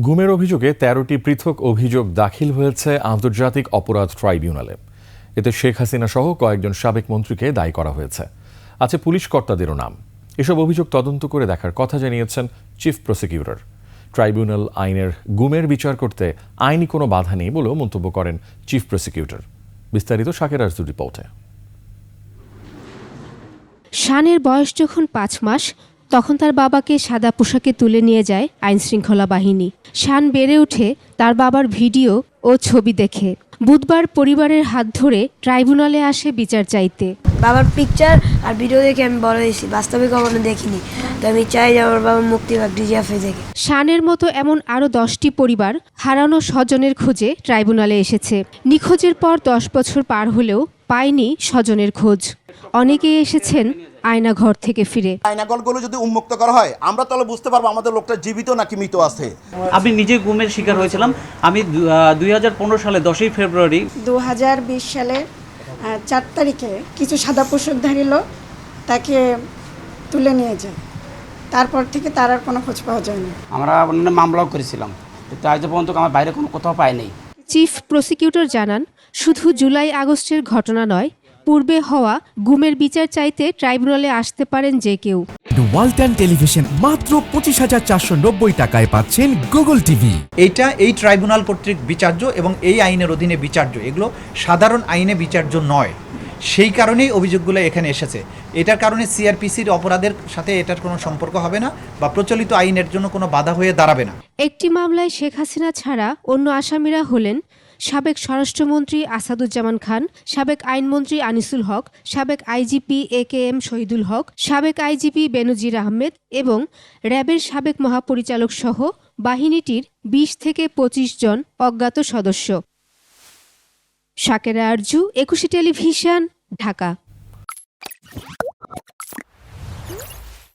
গুমের অভিযোগে তেরোটি পৃথক অভিযোগ দাখিল হয়েছে আন্তর্জাতিক অপরাধ ট্রাইব্যুনালে। এতে শেখ হাসিনা সহ কয়েকজন সাবেক মন্ত্রীকে দায়ী করা হয়েছে। আছে পুলিশ কর্তাদেরও নাম। এসব অভিযোগ তদন্ত করে দেখার কথা জানিয়েছেন চিফ প্রসিকিউটর। ট্রাইব্যুনাল আইনের গুমের বিচার করতে আইনি কোনো বাধা নেই বলেও মন্তব্য করেন চিফ প্রসিকিউটর। বিস্তারিত শাকের আরজু রিপোর্টে। শানের বয়স যখন পাঁচ মাস তখন তার বাবাকে সাদা পোশাকে তুলে নিয়ে যায় আইনশৃঙ্খলা বাহিনী। শান বেড়ে ওঠে তার বাবার ভিডিও ও ছবি দেখে। বুধবার পরিবারের হাত ধরে ট্রাইব্যুনালে আসে বিচার চাইতে। বাবার পিকচার আর ভিডিও দেখে আমি বড় হয়েছি বাস্তবে কখনো দেখিনি। তো আমি চাই যে আমার বাবা মুক্তি পাক ডিজিএফএ থেকে শানের মতো এমন আরও দশটি পরিবার হারানো স্বজনের খোঁজে ট্রাইব্যুনালে এসেছে। নিখোঁজের পর দশ বছর পার হলেও পায়নি স্বজনের খোঁজ। অনেকেই এসেছেন আয়নাঘর থেকে ফিরে। আয়নাগলগুলো যদি উন্মুক্ত করা হয় আমরা তাহলে বুঝতে পারব আমাদের লোকটা জীবিত নাকি মৃত আছে। আমি নিজে গুমের শিকার হয়েছিলাম। আমি দুই হাজার পনেরো সালে দশই ফেব্রুয়ারি দু হাজার বিশ সালে চার তারিখে কিছু সাদা পোশাকধারী লোক তাকে তুলে নিয়ে যায়। তারপর থেকে তার আর কোনো খোঁজ পাওয়া যায়নি। আমরা মামলাও করেছিলাম। কিন্তু আজ পর্যন্ত আমার বাইরে কোনো কোথাও পাই নাই। চিফ প্রসিকিউটর জানান শুধু জুলাই আগস্টের ঘটনা নয় পূর্বে হওয়া গুমের বিচার চাইতে ট্রাইব্যুনালে আসতে পারেন যে কেউ। ওয়ালটন টেলিভিশন মাত্র পঁচিশ হাজার চারশো নব্বই টাকায় পাচ্ছেন গুগল টিভি এটা এই ট্রাইব্যুনাল কর্তৃক বিচার্য এবং এই আইনের অধীনে বিচার্য। এগুলো সাধারণ আইনে বিচার্য নয়। সেই কারণেই অভিযোগগুলো এখানে এসেছে। এটার কারণে সিআরপিসির অপরাধের সাথে এটার কোনো সম্পর্ক হবে না বা প্রচলিত আইনের জন্য কোনো বাধা হয়ে দাঁড়াবে না। একটি মামলায় শেখ হাসিনা ছাড়া অন্য আসামিরা হলেন সাবেক স্বরাষ্ট্রমন্ত্রী আসাদুজ্জামান খান, সাবেক আইনমন্ত্রী আনিসুল হক, সাবেক IGP A K M Shahidul Huq, সাবেক আইজিপি বেনজির আহমেদ এবং র্যাবের সাবেক মহাপরিচালক সহ বাহিনীটির বিশ থেকে পঁচিশ জন অজ্ঞাত সদস্য। সাকেরা আরজু, একুশে টেলিভিশন, ঢাকা।